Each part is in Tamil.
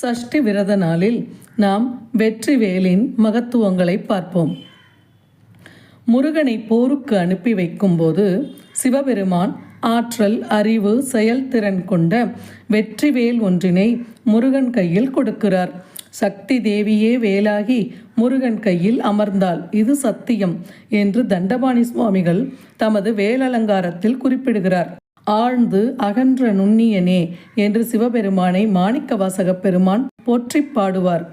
சஷ்டி விரத நாளில் நாம் வெற்றிவேலின் மகத்துவங்களை பார்ப்போம். முருகனை போருக்கு அனுப்பி வைக்கும்போது சிவபெருமான் ஆற்றல் அறிவு செயல்திறன் கொண்ட வெற்றிவேல் ஒன்றினை முருகன் கையில் கொடுக்கிறார். சக்தி தேவியே வேலாகி முருகன் கையில் அமர்ந்தாள் இது சத்தியம் என்று தண்டபாணி சுவாமிகள் தமது வேலலங்காரத்தில் குறிப்பிடுகிறார். ஆழ்ந்து அகன்ற நுண்ணியனே என்று சிவபெருமானை மாணிக்கவாசகப் பெருமான் போற்றிப் பாடுவார்.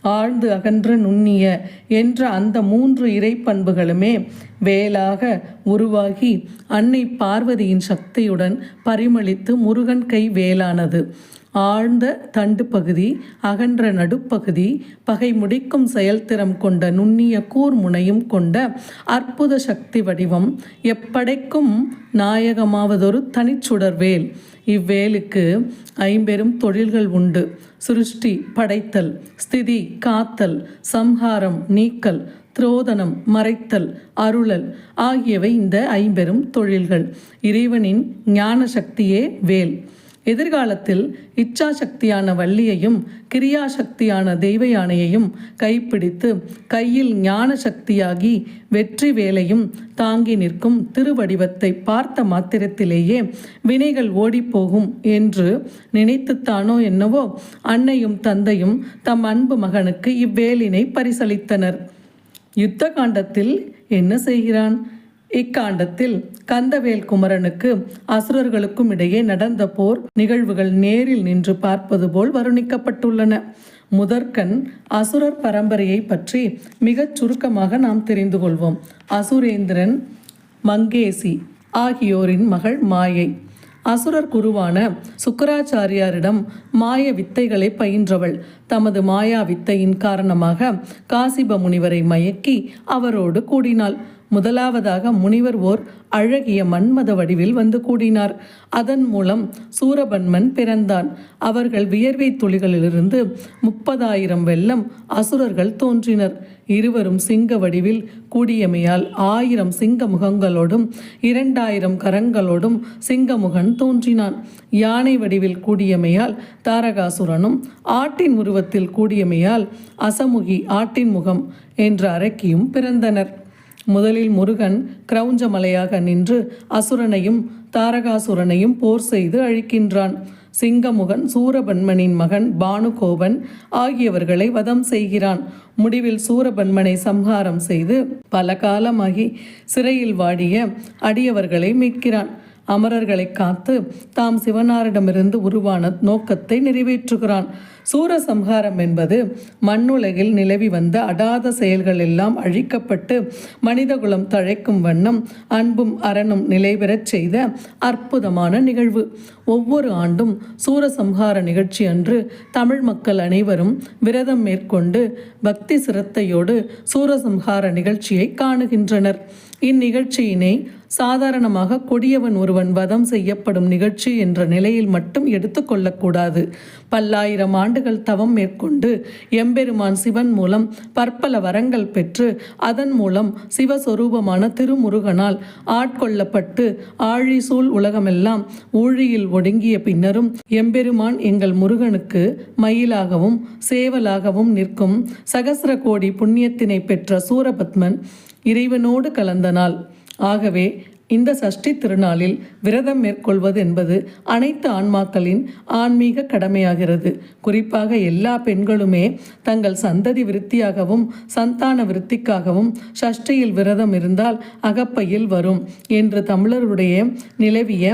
ஆழ்ந்து அகன்ற நுண்ணிய என்ற அந்த மூன்று இறைப்பண்புகளுமே வேலாக உருவாகி அன்னை பார்வதியின் சக்தியுடன் பரிமளித்து முருகன் கை வேலானது. ஆழ்ந்த தண்டு பகுதி அகன்ற நடுப்பகுதி பகை முடிக்கும் செயல்திறம் கொண்ட நுண்ணிய கூர்முனையும் கொண்ட அற்புத சக்தி வடிவம் எப்படைக்கும் நாயகமாவதொரு தனிச்சுடர்வேல். இவ்வேலுக்கு ஐம்பெரும் தொழில்கள் உண்டு. சிருஷ்டி படைத்தல் ஸ்திதி காத்தல் சம்ஹாரம் நீக்கல் துரோதனம் மறைத்தல் அருளல் ஆகியவை இந்த ஐம்பெரும் தொழில்கள். இறைவனின் ஞான சக்தியே வேல். எதிர்காலத்தில் இச்சா சக்தியான வள்ளியையும் கிரியா சக்தியான தெய்வ யானையையும் கைப்பிடித்து கையில் ஞான சக்தியாகி வெற்றி வேலையும் தாங்கி நிற்கும் திருவடிவத்தை பார்த்த மாத்திரத்திலேயே வினைகள் ஓடிப்போகும் என்று நினைத்துத்தானோ என்னவோ அன்னையும் தந்தையும் தம் அன்பு மகனுக்கு இவ்வேலினை பரிசளித்தனர். யுத்த காண்டத்தில் என்ன செய்கிறான்? இக்காண்டத்தில் கந்தவேல் குமரனுக்கு அசுரர்களுக்கும் இடையே நடந்த போர் நிகழ்வுகள் நேரில் நின்று பார்ப்பது போல் வருணிக்கப்பட்டுள்ளன. முதற்கண் அசுரர் பரம்பரையை பற்றி மிகச் சுருக்கமாக நாம் தெரிந்து கொள்வோம். அசுரேந்திரன் மங்கேசி ஆகியோரின் மகள் மாயை. அசுரர் குருவான சுக்கராச்சாரியாரிடம் மாய வித்தைகளை பயின்றவள். தமது மாயா வித்தையின் காரணமாக காசிப முனிவரை மயக்கி அவரோடு கூடினாள். முதலாவதாக முனிவர் ஓர் அழகிய மன்மத வடிவில் வந்து கூடினார். அதன் மூலம் சூரபன்மன் பிறந்தான். அவர்கள் வியர்வை துளிகளிலிருந்து முப்பதாயிரம் வெள்ளம் அசுரர்கள் தோன்றினர். இருவரும் சிங்க வடிவில் கூடியமையால் ஆயிரம் சிங்க முகங்களோடும் இரண்டாயிரம் கரங்களோடும் சிங்கமுகன் தோன்றினான். யானை வடிவில் கூடியமையால் தாரகாசுரனும் ஆட்டின் உருவத்தில் கூடியமையால் அசமுகி ஆட்டின் முகம் என்ற அரக்கியும் பிறந்தனர். முதலில் முருகன் கிரௌஞ்சமலையாக நின்று அசுரனையும் தாரகாசுரனையும் போர் செய்து அழிக்கின்றான். சிங்கமுகன் சூரபன்மனின் மகன் பானுகோபன் ஆகியவர்களை வதம் செய்கிறான். முடிவில் சூரபன்மனை சம்ஹாரம் செய்து பல காலமாகி சிறையில் வாடிய அடியவர்களை மீட்கிறான். அமரர்களை காத்து தாம் சிவனாரிடமிருந்து உருவான நோக்கத்தை நிறைவேற்றுகிறான். சூரசம்ஹாரம் என்பது மண்ணுலகில் நிலவி வந்த அடாத செயல்கள் எல்லாம் அழிக்கப்பட்டு மனிதகுலம் தழைக்கும் வண்ணம் அன்பும் அறனும் நிலைபெறச் செய்த அற்புதமான நிகழ்வு. ஒவ்வொரு ஆண்டும் சூரசம்ஹார நிகழ்ச்சி அன்று தமிழ் மக்கள் அனைவரும் விரதம் மேற்கொண்டு பக்தி சிரத்தையோடு சூரசம்ஹார நிகழ்ச்சியை காணுகின்றனர். இந்நிகழ்ச்சியினை சாதாரணமாக கொடியவன் ஒருவன் வதம் செய்யப்படும் நிகழ்ச்சி என்ற நிலையில் மட்டும் எடுத்துக்கொள்ளக்கூடாது பல்லாயிரம் ஆண்டுகள் தவம் மேற்கொண்டு எம்பெருமான் சிவன் மூலம் பற்பல வரங்கள் பெற்று அதன் மூலம் சிவஸ்வரூபமான திருமுருகனால் ஆட்கொள்ளப்பட்டு ஆழி சூழ் உலகமெல்லாம் ஊழியில் ஒடுங்கிய பின்னரும் எம்பெருமான் எங்கள் முருகனுக்கு மயிலாகவும் சேவலாகவும் நிற்கும் சகசிர கோடி புண்ணியத்தினை பெற்ற சூரபத்மன் இறைவனோடு கலந்த நாள் ஆகவே இந்த சஷ்டி திருநாளில் விரதம் மேற்கொள்வது என்பது அனைத்து ஆன்மாக்களின் ஆன்மீக கடமையாகிறது. குறிப்பாக எல்லா பெண்களுமே தங்கள் சந்ததி விருத்தியாகவும் சந்தான விருத்திக்காகவும் சஷ்டியில் விரதம் இருந்தால் அகப்பையில் வரும் என்று தமிழருடைய நிலவிய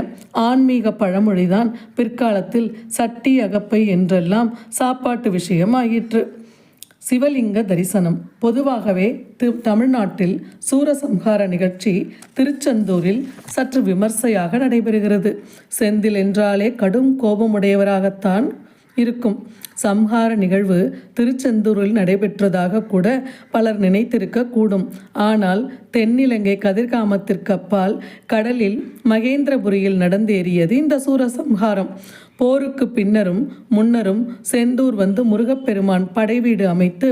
ஆன்மீக பழமொழிதான் பிற்காலத்தில் சட்டி அகப்பை என்றெல்லாம் சாப்பாட்டு விஷயம் ஆயிற்று சிவலிங்க தரிசனம். பொதுவாகவே தி தமிழ்நாட்டில் சூரசம்ஹார நிகழ்ச்சி திருச்செந்தூரில் சற்று விமர்சையாக நடைபெறுகிறது. செந்தில் என்றாலே கடும் கோபமுடையவராகத்தான் இருக்கும். சம்ஹார நிகழ்வு திருச்செந்தூரில் நடைபெற்றதாக கூட பலர் நினைத்திருக்க கூடும் ஆனால் தென்னிலங்கை கதிர்காமத்திற்கு அப்பால் கடலில் மகேந்திரபுரியில் நடந்தேறியது இந்த சூரசம்ஹாரம். போருக்கு பின்னரும் முன்னரும் செந்தூர் வந்து முருகப்பெருமான் படைவீடு அமைத்து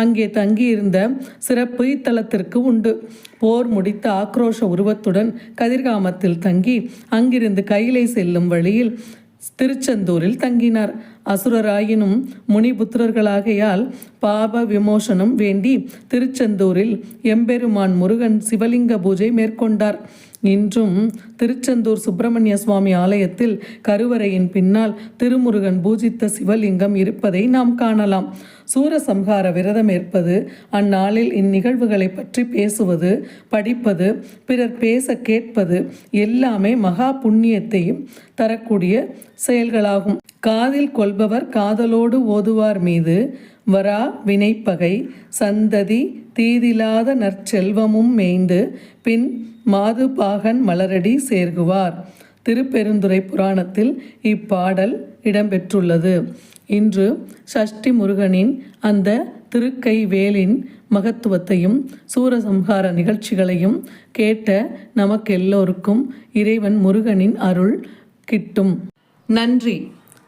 அங்கே தங்கியிருந்த சிறப்பு இத்தலத்திற்கு உண்டு. போர் முடித்த ஆக்ரோஷ உருவத்துடன் கதிர்காமத்தில் தங்கி அங்கிருந்து கையிலே செல்லும் வழியில் திருச்செந்தூரில் தங்கினார். அசுரராயினும் முனிபுத்திரர்களாகையால் பாப விமோசனம் வேண்டி திருச்செந்தூரில் எம்பெருமான் முருகன் சிவலிங்க பூஜை மேற்கொண்டார். இன்றும் திருச்செந்தூர் சுப்பிரமணிய சுவாமி ஆலயத்தில் கருவறையின் பின்னால் திருமுருகன் பூஜித்த சிவலிங்கம் இருப்பதை நாம் காணலாம். சூரசம்ஹார விரதம் ஏற்பது அந்நாளில் இந்நிகழ்வுகளை பற்றி பேசுவது படிப்பது பிறர் பேச கேட்பது எல்லாமே மகா புண்ணியத்தையும் தரக்கூடிய செயல்களாகும். காதில் கொள்பவர் காதலோடு ஓதுவார் மீது. வரா வினைப்பகை சந்ததி தீதிலாத நற்செல்வமும் மேய்ந்து பின் மாதுபாகன் மலரடி சேர்குவார். திருப்பெருந்துறை புராணத்தில் இப்பாடல் இடம்பெற்றுள்ளது. இன்று சஷ்டி முருகனின் அந்த திருக்கை வேலின் மகத்துவத்தையும் சூரசம்ஹார நிகழ்ச்சிகளையும் கேட்ட நமக்கெல்லோருக்கும் இறைவன் முருகனின் அருள் கிட்டும். நன்றி.